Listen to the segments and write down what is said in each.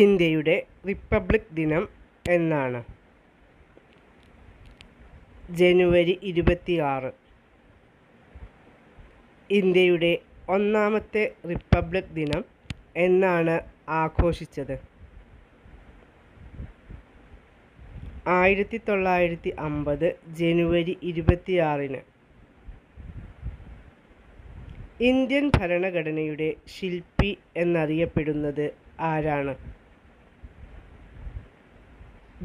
ഇന്ത്യയുടെ റിപ്പബ്ലിക് ദിനം എന്നാണ്. ജനുവരി ഇരുപത്തിയാറ്. ഇന്ത്യയുടെ ഒന്നാമത്തെ റിപ്പബ്ലിക് ദിനം എന്നാണ് ആഘോഷിച്ചത്. ആയിരത്തി തൊള്ളായിരത്തി അമ്പത് ജനുവരി ഇരുപത്തിയാറിന് ഇന്ത്യൻ ഭരണഘടനയുടെ ശില്പി എന്നറിയപ്പെടുന്നത് ആരാണ്?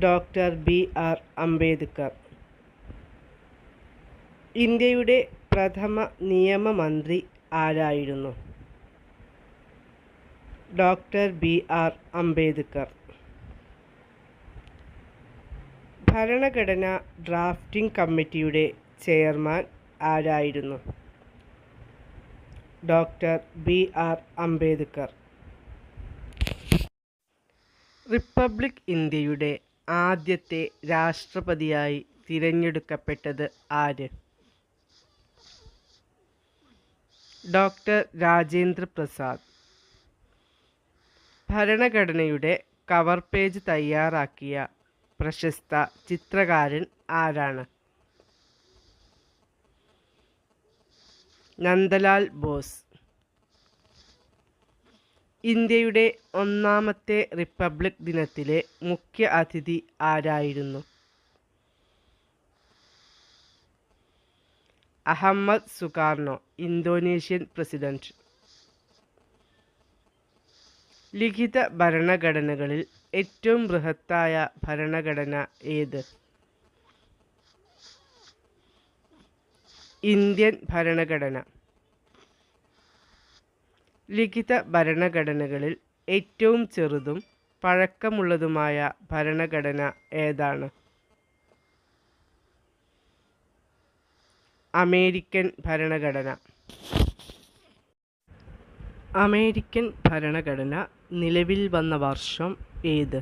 Doctor B R Ambedkar. ഇന്ത്യയുടെ പ്രഥമ നിയമമന്ത്രി ആരായിരുന്നു? Doctor B R Ambedkar. ഭരണഘടന ഡ്രാഫ്റ്റിംഗ് കമ്മിറ്റിയുടെ ചെയർമാൻ ആരായിരുന്നു? Doctor B R Ambedkar. Republic ഇന്ത്യയുടെ ആദ്യത്തെ രാഷ്ട്രപതിയായി തിരഞ്ഞെടുക്കപ്പെട്ടത് ആര്? ഡോക്ടർ രാജേന്ദ്ര പ്രസാദ്. ഭരണഘടനയുടെ കവർ പേജ് തയ്യാറാക്കിയ പ്രശസ്ത ചിത്രകാരൻ ആരാണ്? നന്ദലാൽ ബോസ്. ഇന്ത്യയുടെ ഒന്നാമത്തെ റിപ്പബ്ലിക് ദിനത്തിലെ മുഖ്യ അതിഥി ആരായിരുന്നു? Ahmed Sukarno Indonesian president. ലിഖിത ഭരണഘടനകളിൽ ഏറ്റവും ബൃഹത്തായ ഭരണഘടന ഏത്? ഇന്ത്യൻ ഭരണഘടന. ലിഖിത ഭരണഘടനകളിൽ ഏറ്റവും ചെറുതും പഴക്കമുള്ളതുമായ ഭരണഘടന ഏതാണ്? അമേരിക്കൻ ഭരണഘടന. അമേരിക്കൻ ഭരണഘടന നിലവിൽ വന്ന വർഷം ഏത്?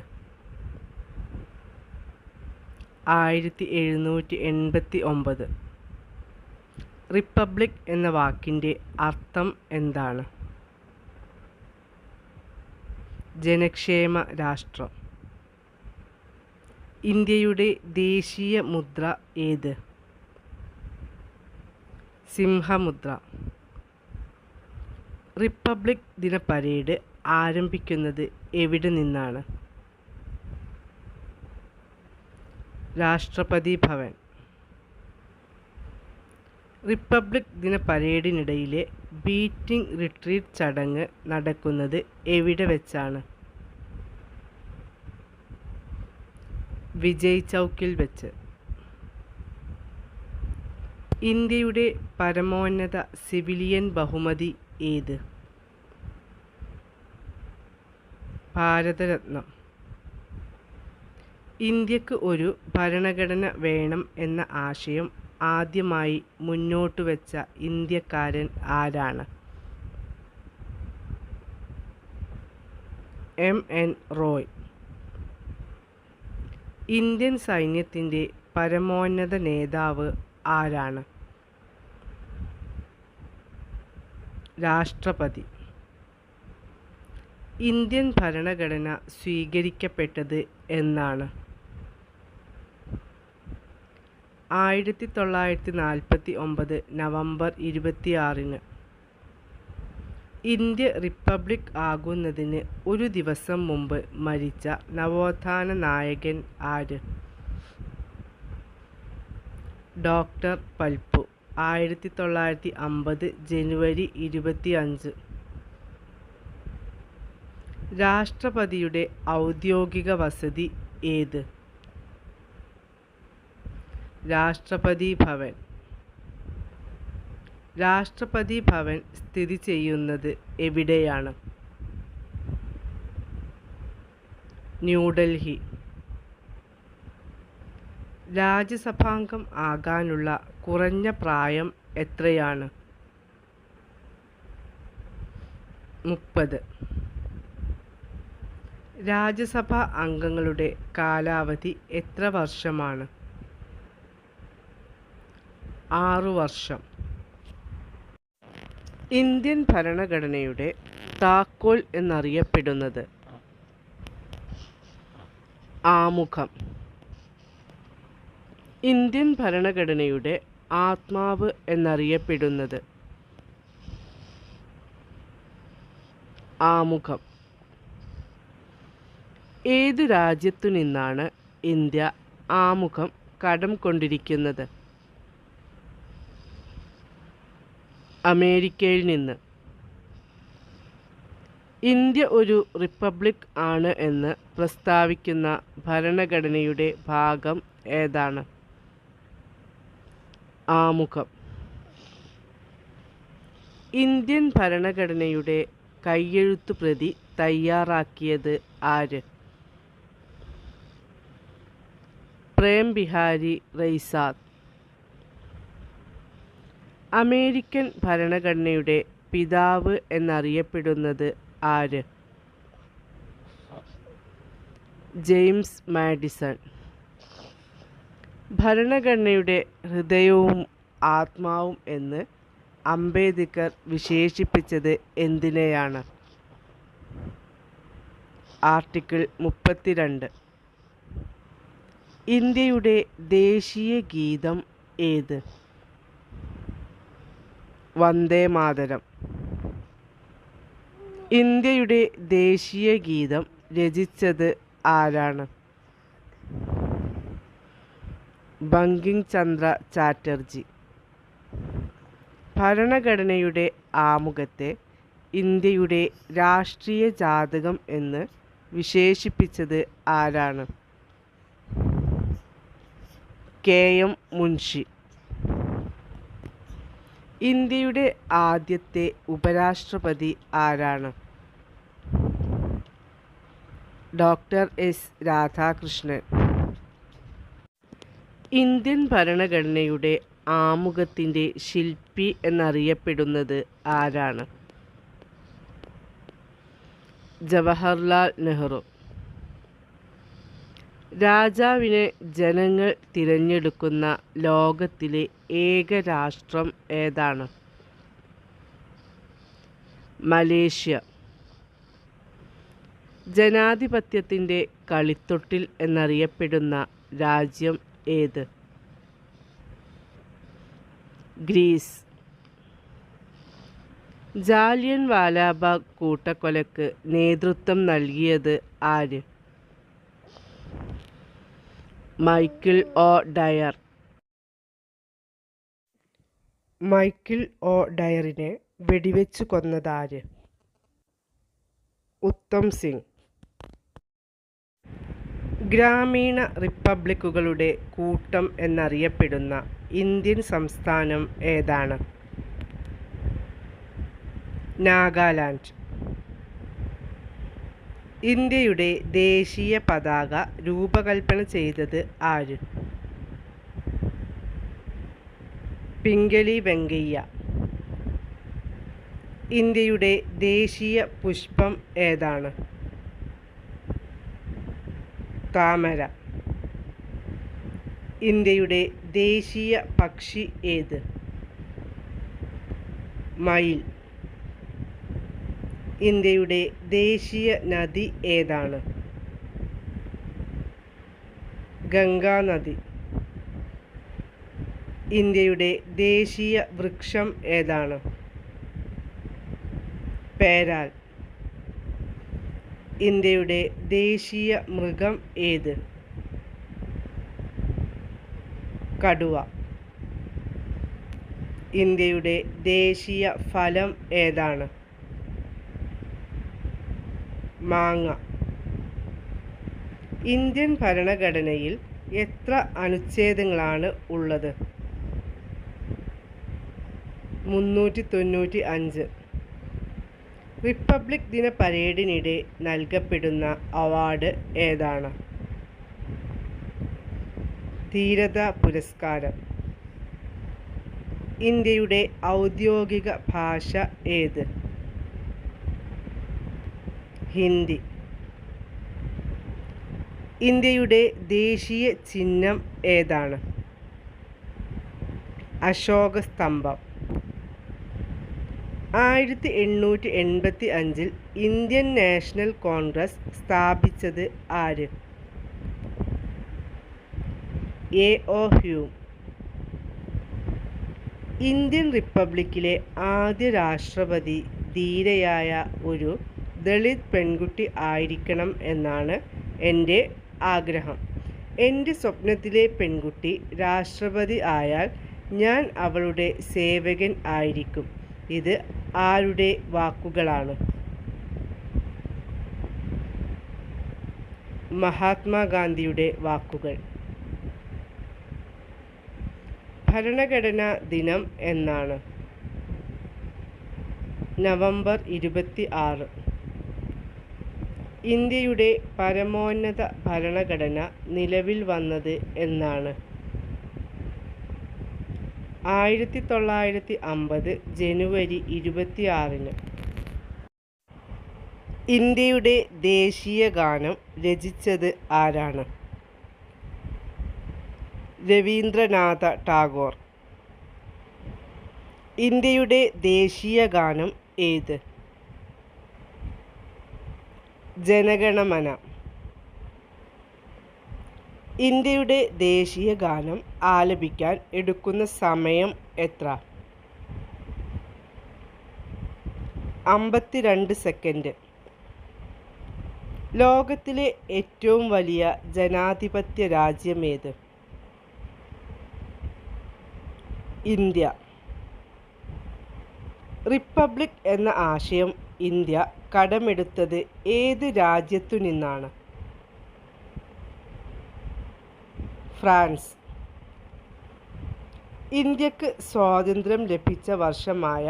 ആയിരത്തി എഴുന്നൂറ്റി എൺപത്തി ഒമ്പത് റിപ്പബ്ലിക് എന്ന വാക്കിന്റെ അർത്ഥം എന്താണ്? ജനക്ഷേമ രാഷ്ട്രം. ഇന്ത്യയുടെ ദേശീയ മുദ്ര ഏത്? സിംഹമുദ്ര. റിപ്പബ്ലിക് ദിന പരേഡ് ആരംഭിക്കുന്നത് എവിടെ നിന്നാണ്? രാഷ്ട്രപതി ഭവൻ. റിപ്പബ്ലിക് ദിന പരേഡിനിടയിലെ ബീറ്റിംഗ് റിട്രീറ്റ് ചടങ്ങ് നടക്കുന്നത് എവിടെ വെച്ചാണ്? വിജയ് ചൗക്കിൽ വെച്ച്. ഇന്ത്യയുടെ പരമോന്നത സിവിലിയൻ ബഹുമതി ഏത്? ഭാരതരത്നം. ഇന്ത്യയ്ക്ക് ഒരു ഭരണഘടന വേണം എന്ന ആശയം ആദ്യമായി മുന്നോട്ട് വെച്ച ഇന്ത്യക്കാരൻ ആരാണ്? എം. എൻ. റോയ്. ഇന്ത്യൻ സൈന്യത്തിന്റെ പരമോന്നത നേതാവ് ആരാണ്? രാഷ്ട്രപതി. ഇന്ത്യൻ ഭരണഘടന സ്വീകരിക്കപ്പെട്ടത് എന്നാണ്. ആയിരത്തി തൊള്ളായിരത്തി നാൽപ്പത്തി ഒമ്പത് നവംബർ ഇരുപത്തിയാറിന് ഇന്ത്യ റിപ്പബ്ലിക് ആകുന്നതിന് ഒരു ദിവസം മുമ്പ് മരിച്ച നവോത്ഥാന നായകൻ ആര്? ഡോക്ടർ പൽപ്പു ആയിരത്തി തൊള്ളായിരത്തി അമ്പത് ജനുവരി ഇരുപത്തി അഞ്ച് രാഷ്ട്രപതിയുടെ ഔദ്യോഗിക വസതി ഏത്? രാഷ്ട്രപതി ഭവൻ. രാഷ്ട്രപതി ഭവൻ സ്ഥിതി ചെയ്യുന്നത് എവിടെയാണ്? ന്യൂഡൽഹി. രാജ്യസഭാംഗം ആകാനുള്ള കുറഞ്ഞ പ്രായം എത്രയാണ്? മുപ്പത്. രാജ്യസഭാ അംഗങ്ങളുടെ കാലാവധി എത്ര വർഷമാണ്? ആറു വർഷം. ഇന്ത്യൻ ഭരണഘടനയുടെ താക്കോൽ എന്നറിയപ്പെടുന്നത് ആമുഖം. ഇന്ത്യൻ ഭരണഘടനയുടെ ആത്മാവ് എന്നറിയപ്പെടുന്നത് ആമുഖം. ഏത് രാജ്യത്തു നിന്നാണ് ഇന്ത്യ ആമുഖം കടം കൊണ്ടിരിക്കുന്നത്? അമേരിക്കയിൽ നിന്ന്. ഇന്ത്യ ഒരു റിപ്പബ്ലിക് ആണ് എന്ന് പ്രസ്താവിക്കുന്ന ഭരണഘടനയുടെ ഭാഗം ഏതാണ്? ആമുഖം. ഇന്ത്യൻ ഭരണഘടനയുടെ കയ്യെഴുത്തു പ്രതി തയ്യാറാക്കിയത് ആര്? പ്രേം ബിഹാരി റൈസാദ് അമേരിക്കൻ ഭരണഘടനയുടെ പിതാവ് എന്നറിയപ്പെടുന്നത് ആര്? James Madison. ഭരണഘടനയുടെ ഹൃദയവും ആത്മാവും എന്ന് അംബേദ്കർ വിശേഷിപ്പിച്ചത് എന്തിനെയാണ്? ആർട്ടിക്കിൾ മുപ്പത്തിരണ്ട്. ഇന്ത്യയുടെ ദേശീയ ഗീതം ഏത്? വന്ദേ മാതരം. ഇന്ത്യയുടെ ദേശീയ ഗീതം രചിച്ചത് ആരാണ്? ബങ്കിം ചന്ദ്ര ചാറ്റർജി. ഭരണഘടനയുടെ ആമുഖത്തെ ഇന്ത്യയുടെ രാഷ്ട്രീയ ജാതകം എന്ന് വിശേഷിപ്പിച്ചത് ആരാണ്? K M Munshi. ഇന്ത്യയുടെ ആദ്യത്തെ ഉപരാഷ്ട്രപതി ആരാണ്? Doctor S. രാധാകൃഷ്ണൻ. ഇന്ത്യൻ ഭരണഘടനയുടെ ആമുഖത്തിന്റെ ശില്പി എന്നറിയപ്പെടുന്നത് ആരാണ്? ജവഹർലാൽ നെഹ്റു. രാജാവിനെ ജനങ്ങൾ തിരഞ്ഞെടുക്കുന്ന ലോകത്തിലെ ഏക രാഷ്ട്രം ഏതാണ്? മലേഷ്യ. ജനാധിപത്യത്തിന്റെ കളിത്തൊട്ടിൽ എന്നറിയപ്പെടുന്ന രാജ്യം ഏത്? ഗ്രീസ്. ജാലിയൻ വാലാബാഗ് കൂട്ടക്കൊലക്ക് നേതൃത്വം നൽകിയത് ആര്? Michael O'Dwyer. മൈക്കിൾ ഒ ഡയറിനെ വെടിവെച്ചു കൊന്നതാര്? ഉത്തം സിംഗ്. ഗ്രാമീണ റിപ്പബ്ലിക്കുകളുടെ കൂട്ടം എന്നറിയപ്പെടുന്ന ഇന്ത്യൻ സംസ്ഥാനം ഏതാണ്? നാഗാലാൻഡ്. ഇന്ത്യയുടെ ദേശീയ പതാക രൂപകൽപ്പന ചെയ്തത് ആര്? പിംഗലി വെങ്കയ്യ. ഇന്ത്യയുടെ ദേശീയ പുഷ്പം ഏതാണ്? താമര. ഇന്ത്യയുടെ ദേശീയ പക്ഷി ഏത്? മയിൽ. ഇന്ത്യയുടെ ദേശീയ നദി ഏതാണ്? ഗംഗാ നദി. ഇന്ത്യയുടെ ദേശീയ വൃക്ഷം ഏതാണ്? പേരാൽ. ഇന്ത്യയുടെ ദേശീയ മൃഗം ഏത്? കടുവ. ഇന്ത്യയുടെ ദേശീയ ഫലം ഏതാണ്? മാങ്ങ. ഇന്ത്യൻ ഭരണഘടനയിൽ എത്ര അനുച്ഛേദങ്ങളാണ് ഉള്ളത്? മുന്നൂറ്റി തൊണ്ണൂറ്റി അഞ്ച് റിപ്പബ്ലിക് ദിന പരേഡിനിടെ നൽകപ്പെടുന്ന അവാർഡ് ഏതാണ്? ധീരത പുരസ്കാരം. ഇന്ത്യയുടെ ഔദ്യോഗിക ഭാഷ ഏത്? ഹിന്ദി. ഇന്ത്യയുടെ ദേശീയ ചിഹ്നം ഏതാണ്? അശോക സ്തംഭം ആയിരത്തി എണ്ണൂറ്റി എൺപത്തി അഞ്ചിൽ ഇന്ത്യൻ നാഷണൽ കോൺഗ്രസ് സ്ഥാപിച്ചത് ആര്? എ. ഒ. ഹ്യൂം. ഇന്ത്യൻ റിപ്പബ്ലിക്കിലെ ആദ്യ രാഷ്ട്രപതി ധീരയായ ഒരു ദളിത് പെൺകുട്ടി ആയിരിക്കണം എന്നാണ് എന്റെ ആഗ്രഹം. എന്റെ സ്വപ്നത്തിലെ പെൺകുട്ടി രാഷ്ട്രപതി ആയാൽ ഞാൻ അവളുടെ സേവകൻ ആയിരിക്കും. ഇത് ആരുടെ വാക്കുകളാണ്? മഹാത്മാഗാന്ധിയുടെ വാക്കുകൾ. ഭരണഘടനാ ദിനം എന്നാണ്. നവംബർ ഇരുപത്തി ആറ്. ഇന്ത്യയുടെ പരമോന്നത ഭരണഘടന നിലവിൽ വന്നത് എന്നാണ്. ആയിരത്തി തൊള്ളായിരത്തി അമ്പത് ജനുവരി ഇരുപത്തി ആറിന് ഇന്ത്യയുടെ ദേശീയ ഗാനം രചിച്ചത് ആരാണ്? രവീന്ദ്രനാഥ ടാഗോർ. ഇന്ത്യയുടെ ദേശീയ ഗാനം ഏത്? ജനഗണമന. ഇന്ത്യയുടെ ദേശീയ ഗാനം ആലപിക്കാൻ എടുക്കുന്ന സമയം എത്ര? അമ്പത്തിരണ്ട് സെക്കൻഡ്. ലോകത്തിലെ ഏറ്റവും വലിയ ജനാധിപത്യ രാജ്യമേത്? ഇന്ത്യ. റിപ്പബ്ലിക് എന്ന ആശയം ഇന്ത്യ കടമെടുത്തത് ഏത് രാജ്യത്തു നിന്നാണ്? ഫ്രാൻസ്. ഇന്ത്യയ്ക്ക് സ്വാതന്ത്ര്യം ലഭിച്ച വർഷമായ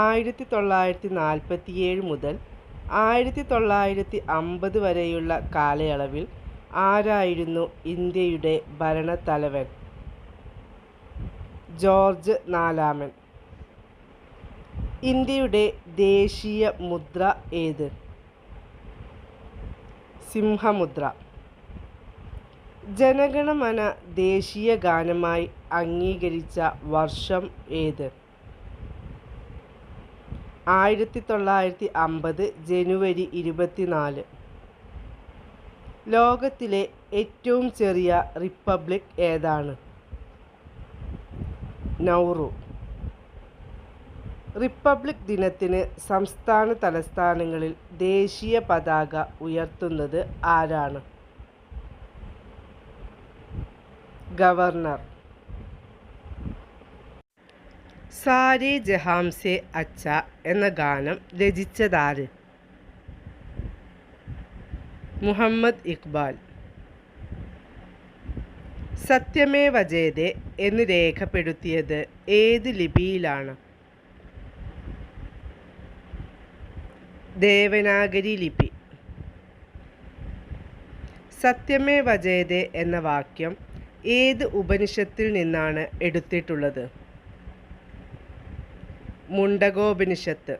ആയിരത്തി തൊള്ളായിരത്തി നാൽപ്പത്തിയേഴ് മുതൽ ആയിരത്തി തൊള്ളായിരത്തി അമ്പത് വരെയുള്ള കാലയളവിൽ ആരായിരുന്നു ഇന്ത്യയുടെ ഭരണത്തലവൻ? ജോർജ് നാലാമൻ. ഇന്ത്യയുടെ ദേശീയ മുദ്ര ഏത്? സിംഹമുദ്ര. ജനഗണമന ദേശീയ ഗാനമായി അംഗീകരിച്ച വർഷം ഏത്? ആയിരത്തി തൊള്ളായിരത്തി അമ്പത് ജനുവരി ഇരുപത്തിനാല്. ലോകത്തിലെ ഏറ്റവും ചെറിയ റിപ്പബ്ലിക് ഏതാണ്? നൗറു. റിപ്പബ്ലിക് ദിനത്തിന് സംസ്ഥാന തലസ്ഥാനങ്ങളിൽ ദേശീയ പതാക ഉയർത്തുന്നത് ആരാണ്? ഗവർണർ സാരി ജഹാംസെ അച്ച എന്ന ഗാനം രചിച്ചതാര്? മുഹമ്മദ് ഇക്ബാൽ സത്യമേ ജയതേ എന്ന് രേഖപ്പെടുത്തിയത് ഏത് ലിപിയിലാണ്? ദേവനാഗരി ലിപി സത്യമേ വജയതേ എന്ന വാക്യം ഏത് ഉപനിഷത്തിൽ നിന്നാണ് എടുത്തിട്ടുള്ളത്? മുണ്ടകോപനിഷത്ത്.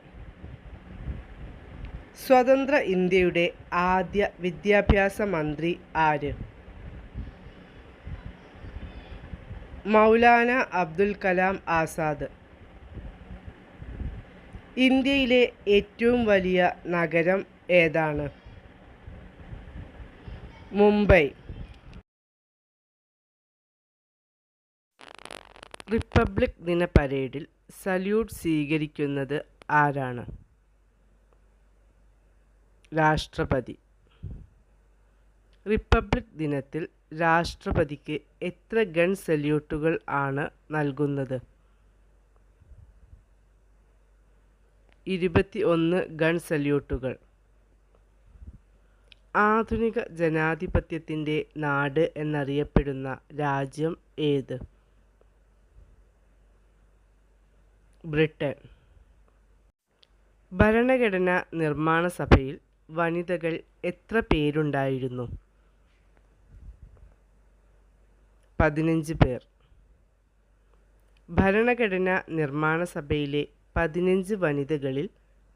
സ്വതന്ത്ര ഇന്ത്യയുടെ ആദ്യ വിദ്യാഭ്യാസ മന്ത്രി ആര്? മൗലാന അബ്ദുൽ കലാം ആസാദ്. ഇന്ത്യയിലെ ഏറ്റവും വലിയ നഗരം ഏതാണ്? മുംബൈ. റിപ്പബ്ലിക് ദിന പരേഡിൽ സല്യൂട്ട് സ്വീകരിക്കുന്നത് ആരാണ്? രാഷ്ട്രപതി. റിപ്പബ്ലിക് ദിനത്തിൽ രാഷ്ട്രപതിക്ക് എത്ര ഗൺ സല്യൂട്ടുകൾ ആണ് നൽകുന്നത്? ഇരുപത്തി ഒന്ന് ഗൺ സല്യൂട്ടുകൾ. ആധുനിക ജനാധിപത്യത്തിന്റെ നാട് എന്നറിയപ്പെടുന്ന രാജ്യം ഏത്? ബ്രിട്ടൻ. ഭരണഘടന നിർമ്മാണ സഭയിൽ വനിതകൾ എത്ര പേരുണ്ടായിരുന്നു? പതിനഞ്ച് പേർ. ഭരണഘടന നിർമ്മാണ സഭയിലെ പതിനഞ്ച് വനിതകളിൽ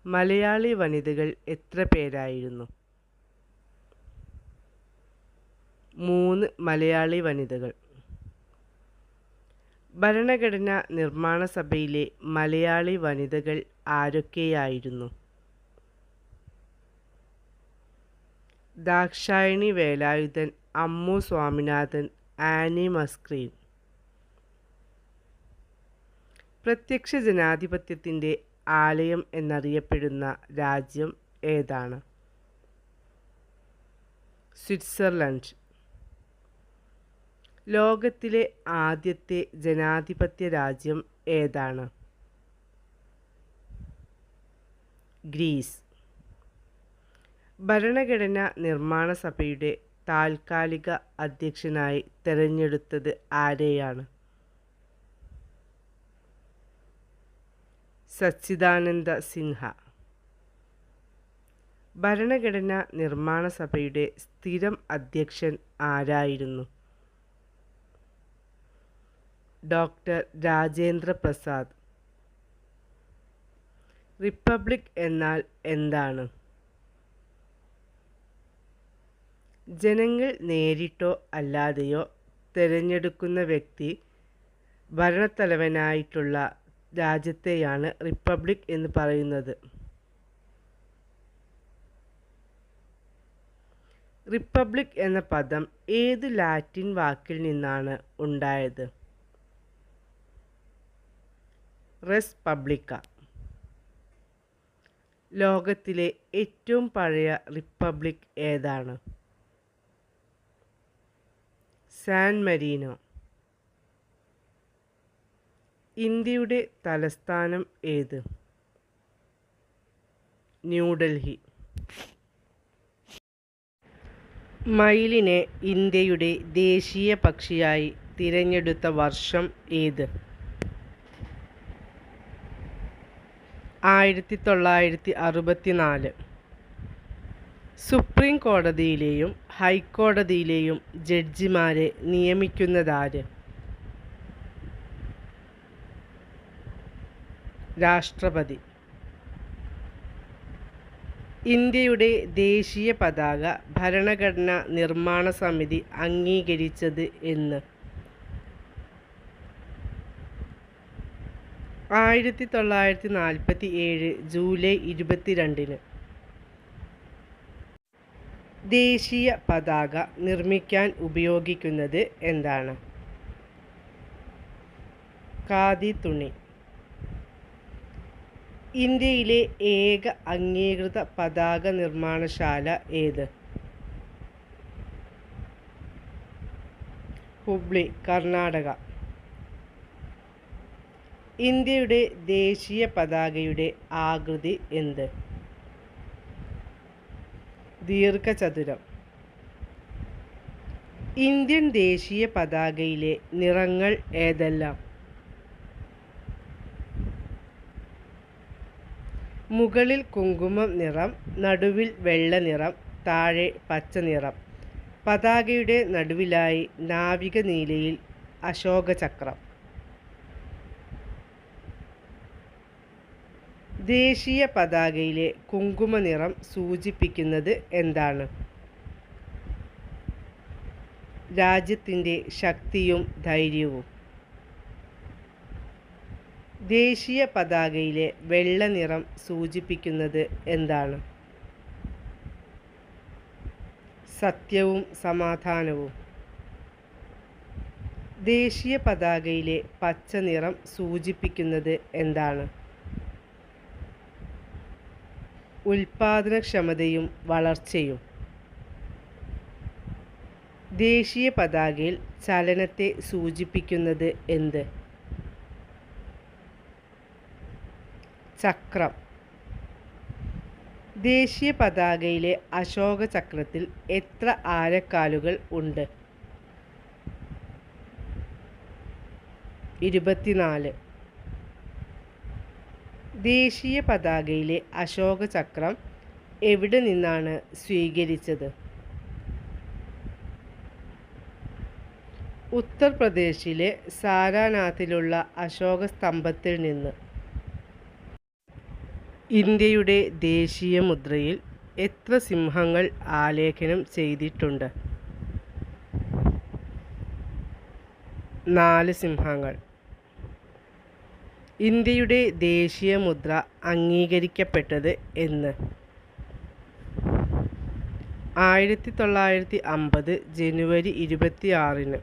മലയാളി വനിതകൾ എത്ര പേരായിരുന്നു? മൂന്ന് മലയാളി വനിതകൾ. ഭരണഘടന നിർമ്മാണ സഭയിലെ മലയാളി വനിതകൾ ആരൊക്കെയായിരുന്നു? ദാക്ഷായണി വേലായുധൻ അമ്മു സ്വാമിനാഥൻ ആനി മസ്ക്രീൻ. പ്രത്യക്ഷ ജനാധിപത്യത്തിന്റെ ആലയം എന്നറിയപ്പെടുന്ന രാജ്യം ഏതാണ്? സ്വിറ്റ്സർലൻഡ്. ലോകത്തിലെ ആദ്യത്തെ ജനാധിപത്യ രാജ്യം ഏതാണ്? ഗ്രീസ്. ഭരണഘടന നിർമ്മാണ സഭയുടെ താൽക്കാലിക അധ്യക്ഷനായി തെരഞ്ഞെടുത്തത് ആരെയാണ്? സച്ചിദാനന്ദ സിൻഹ. ഭരണഘടനാ നിർമ്മാണ സഭയുടെ സ്ഥിരം അധ്യക്ഷൻ ആരായിരുന്നു? ഡോക്ടർ രാജേന്ദ്ര പ്രസാദ്. റിപ്പബ്ലിക് എന്നാൽ എന്താണ്? ജനങ്ങൾ നേരിട്ടോ അല്ലാതെയോ തിരഞ്ഞെടുക്കുന്ന വ്യക്തി ഭരണത്തലവനായിട്ടുള്ള രാജ്യത്തെയാണ് റിപ്പബ്ലിക് എന്ന് പറയുന്നത്. റിപ്പബ്ലിക് എന്ന പദം ഏത് ലാറ്റിൻ വാക്കിൽ നിന്നാണ് ഉണ്ടായത്? റെസ് പബ്ലിക്ക ലോകത്തിലെ ഏറ്റവും പഴയ റിപ്പബ്ലിക് ഏതാണ്? San Marino. ഇന്ത്യയുടെ തലസ്ഥാനം ഏത്? ന്യൂഡൽഹി. മയിലിനെ ഇന്ത്യയുടെ ദേശീയ പക്ഷിയായി തിരഞ്ഞെടുത്ത വർഷം ഏത്? ആയിരത്തി തൊള്ളായിരത്തി അറുപത്തി നാല് സുപ്രീം കോടതിയിലെയും ഹൈക്കോടതിയിലെയും ജഡ്ജിമാരെ നിയമിക്കുന്നതാര്? രാഷ്ട്രപതി. ഇന്ത്യയുടെ ദേശീയ പതാക ഭരണഘടനാ നിർമ്മാണ സമിതി അംഗീകരിച്ചത് എന്ന്. ആയിരത്തി തൊള്ളായിരത്തി നാൽപ്പത്തി ഏഴ് ജൂലൈ ഇരുപത്തിരണ്ടിന് ദേശീയ പതാക നിർമ്മിക്കാൻ ഉപയോഗിക്കുന്നത് എന്താണ്? ഖാദി തുണി. ഇന്ത്യയിലെ ഏക അംഗീകൃത പതാക നിർമ്മാണശാല ഏത്? ഹുബ്ലി കർണാടക. ഇന്ത്യയുടെ ദേശീയ പതാകയുടെ ആകൃതി എന്ത്? ദീർഘചതുരം. ഇന്ത്യൻ ദേശീയ പതാകയിലെ നിറങ്ങൾ ഏതെല്ലാം? മുകളിൽ കുങ്കുമം നിറം നടുവിൽ വെള്ള നിറം താഴെ പച്ച നിറം. പതാകയുടെ നടുവിലായി നാവിക നീലയിൽ അശോകചക്രം. ദേശീയ പതാകയിലെ കുങ്കുമ നിറം സൂചിപ്പിക്കുന്നത് എന്താണ്? രാജ്യത്തിന്റെ ശക്തിയും ധൈര്യവും. ദേശീയ പതാകയിലെ വെള്ള നിറം സൂചിപ്പിക്കുന്നത് എന്താണ്? സത്യവും സമാധാനവും. ദേശീയ പതാകയിലെ പച്ച നിറം സൂചിപ്പിക്കുന്നത് എന്താണ്? ഉൽപാദനക്ഷമതയും വളർച്ചയും. ദേശീയ പതാകയിൽ ചലനത്തെ സൂചിപ്പിക്കുന്നത് എന്ത്? ചക്രം. ദേശീയ പതാകയിലെ അശോക ചക്രത്തിൽ എത്ര ആരക്കാലുകൾ ഉണ്ട്? ഇരുപത്തിനാല്. ദേശീയ പതാകയിലെ അശോക ചക്രം എവിടെ നിന്നാണ് സ്വീകരിച്ചത്? ഉത്തർപ്രദേശിലെ സാരാനാഥിലുള്ള അശോക സ്തംഭത്തിൽ നിന്ന്. ഇന്ത്യയുടെ ദേശീയ മുദ്രയിൽ എത്ര സിംഹങ്ങൾ ആലേഖനം ചെയ്തിട്ടുണ്ട്? നാല് സിംഹങ്ങൾ. ഇന്ത്യയുടെ ദേശീയ മുദ്ര അംഗീകരിക്കപ്പെട്ടത് എന്ന്. ആയിരത്തി തൊള്ളായിരത്തി അമ്പത് ജനുവരി ഇരുപത്തിയാറിന്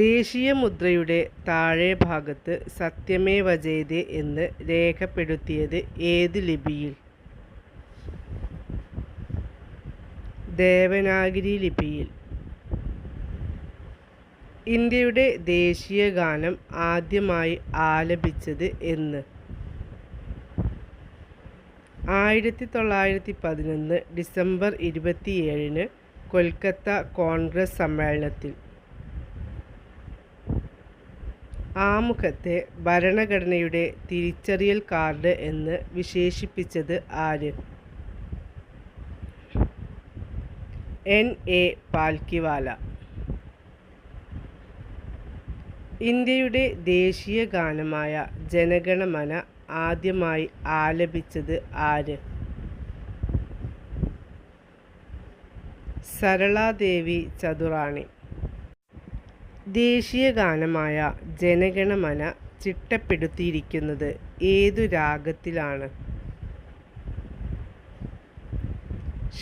ദേശീയ മുദ്രയുടെ താഴെ ഭാഗത്ത് സത്യമേവ ജയതേ എന്ന് രേഖപ്പെടുത്തിയത് ഏത് ലിപിയിൽ? ദേവനാഗിരി ലിപിയിൽ. ഇന്ത്യയുടെ ദേശീയ ഗാനം ആദ്യമായി ആലപിച്ചത് എന്ന്. ആയിരത്തി തൊള്ളായിരത്തി പതിനൊന്ന് ഡിസംബർ ഇരുപത്തിയേഴിന് കൊൽക്കത്ത കോൺഗ്രസ് സമ്മേളനത്തിൽ. ആമുഖത്തെ ഭരണഘടനയുടെ തിരിച്ചറിയൽ കാർഡ് എന്ന് വിശേഷിപ്പിച്ചത് ആര്? എൻ. എ. പാൽക്കിവാല. ഇന്ത്യയുടെ ദേശീയ ഗാനമായ ജനഗണമന ആദ്യമായി ആലപിച്ചത് ആര്? സരളാദേവി ചതുറാണി. ദേശീയ ഗാനമായ ജനഗണമന ചിട്ടപ്പെടുത്തിയിരിക്കുന്നത് ഏതു രാഗത്തിലാണ്?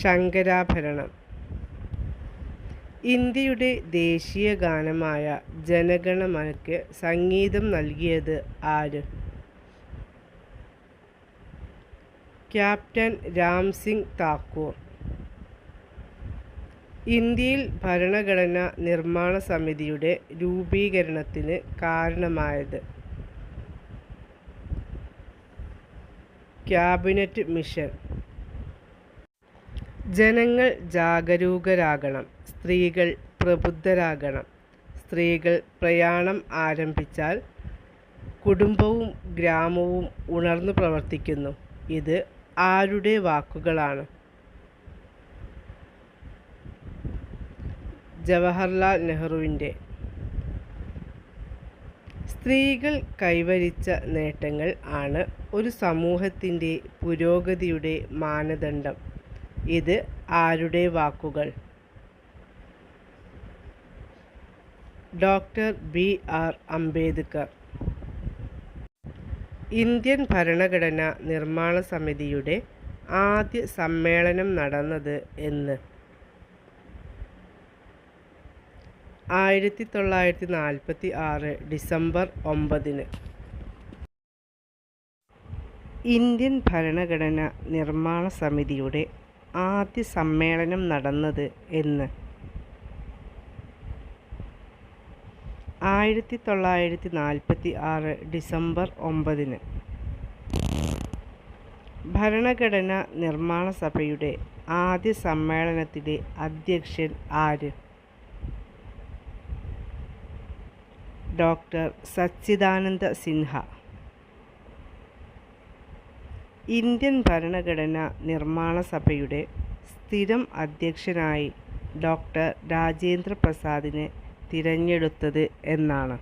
ശങ്കരാഭരണം. ഇന്ത്യയുടെ ദേശീയ ഗാനമായ ജനഗണമനയ്ക്ക് സംഗീതം നൽകിയത് ആര്? ക്യാപ്റ്റൻ രാം സിംഗ് താക്കൂർ. ഇന്ത്യയിൽ ഭരണഘടന നിർമ്മാണ സമിതിയുടെ രൂപീകരണത്തിന് കാരണമായത് ക്യാബിനറ്റ് മിഷൻ. ജനങ്ങൾ ജാഗരൂകരാകണം. സ്ത്രീകൾ പ്രബുദ്ധരാകണം. സ്ത്രീകൾ പ്രയാണം ആരംഭിച്ചാൽ കുടുംബവും ഗ്രാമവും ഉണർന്നു പ്രവർത്തിക്കുന്നു. ഇത് ആരുടെ വാക്കുകളാണ്? ജവഹർലാൽ നെഹ്റുവിന്റെ സ്ത്രീകൾ കൈവരിച്ച നേട്ടങ്ങൾ ആണ് ഒരു സമൂഹത്തിന്റെ പുരോഗതിയുടെ മാനദണ്ഡം. ഇത് ആരുടെ വാക്കുകൾ? Doctor B R Ambedkar. Indian ഭരണഘടന നിർമ്മാണ സമിതിയുടെ ആദ്യ സമ്മേളനം നടന്നത് എന്ന് ആയിരത്തി തൊള്ളായിരത്തി നാൽപ്പത്തി ആറ് ഡിസംബർ ഒമ്പതിന്. ഇന്ത്യൻ ഭരണഘടന നിർമ്മാണ സമിതിയുടെ ആദ്യ സമ്മേളനം നടന്നത് എന്ന്. ആയിരത്തി തൊള്ളായിരത്തി നാൽപ്പത്തി ആറ് ഡിസംബർ ഒമ്പതിന്. ഭരണഘടന നിർമ്മാണ സഭയുടെ ആദ്യ സമ്മേളനത്തിലെ അധ്യക്ഷൻ ആര്? ഡോക്ടർ സച്ചിദാനന്ദ സിൻഹ. ഇന്ത്യൻ ഭരണഘടന നിർമ്മാണ സഭയുടെ സ്ഥിരം അധ്യക്ഷനായി ഡോക്ടർ രാജേന്ദ്ര പ്രസാദിനെ തിരഞ്ഞെടുത്തത് എന്നാണ്.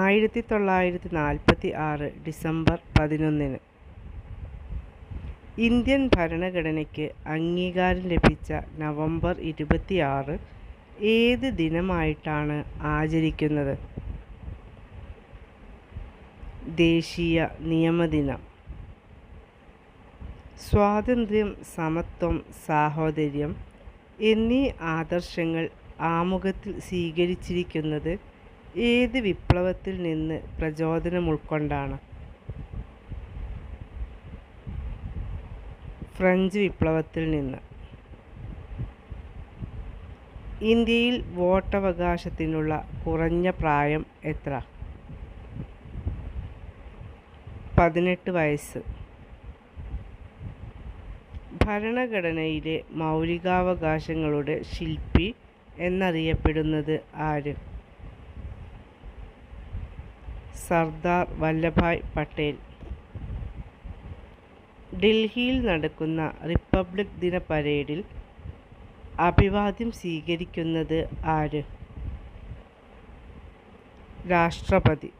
ആയിരത്തി തൊള്ളായിരത്തി നാൽപ്പത്തി ആറ് ഡിസംബർ പതിനൊന്നിന് ഇന്ത്യൻ ഭരണഘടനയ്ക്ക് അംഗീകാരം ലഭിച്ച നവംബർ ഇരുപത്തിയാറ് ഏത് ദിനമായിട്ടാണ് ആചരിക്കുന്നത്? ദേശീയ നിയമദിനം. സ്വാതന്ത്ര്യം സമത്വം സാഹോദര്യം എന്നീ ആദർശങ്ങൾ ആമുഖത്തിൽ സ്വീകരിച്ചിരിക്കുന്നത് ഏത് വിപ്ലവത്തിൽ നിന്ന് പ്രചോദനം ഉൾക്കൊണ്ടാണ്? ഫ്രഞ്ച് വിപ്ലവത്തിൽ നിന്ന്. ഇന്ത്യയിൽ വോട്ടവകാശത്തിനുള്ള കുറഞ്ഞ പ്രായം എത്ര? പതിനെട്ട് വയസ്സ്. ഭരണഘടനയിലെ മൗലികാവകാശങ്ങളുടെ ശില്പി എന്നറിയപ്പെടുന്നത് ആര്? സർദാർ വല്ലഭായ് പട്ടേൽ. ഡൽഹിയിൽ നടക്കുന്ന റിപ്പബ്ലിക് ദിന പരേഡിൽ അഭിവാദ്യം സ്വീകരിക്കുന്നത് ആര്? രാഷ്ട്രപതി.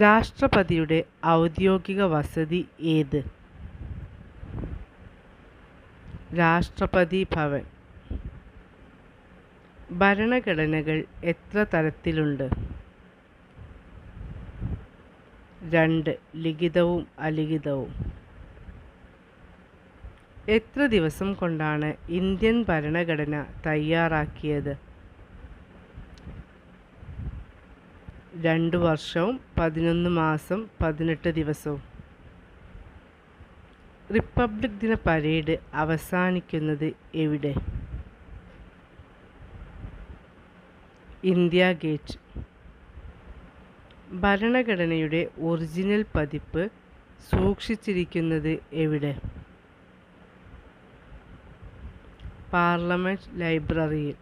രാഷ്ട്രപതിയുടെ ഔദ്യോഗിക വസതി ഏത്? രാഷ്ട്രപതി ഭവൻ. ഭരണഘടനകൾ എത്ര തരത്തിലുണ്ട്? രണ്ട് ലിഖിതവും അലിഖിതവും. എത്ര ദിവസം കൊണ്ടാണ് ഇന്ത്യൻ ഭരണഘടന തയ്യാറാക്കിയത്? രണ്ട് വർഷവും പതിനൊന്ന് മാസം പതിനെട്ട് ദിവസവും. റിപ്പബ്ലിക് ദിന പരേഡ് അവസാനിക്കുന്നത് എവിടെ? India gate. ഭരണഘടനയുടെ ഒറിജിനൽ പതിപ്പ് സൂക്ഷിച്ചിരിക്കുന്നത് എവിടെ? പാർലമെന്റ് ലൈബ്രറിയിൽ.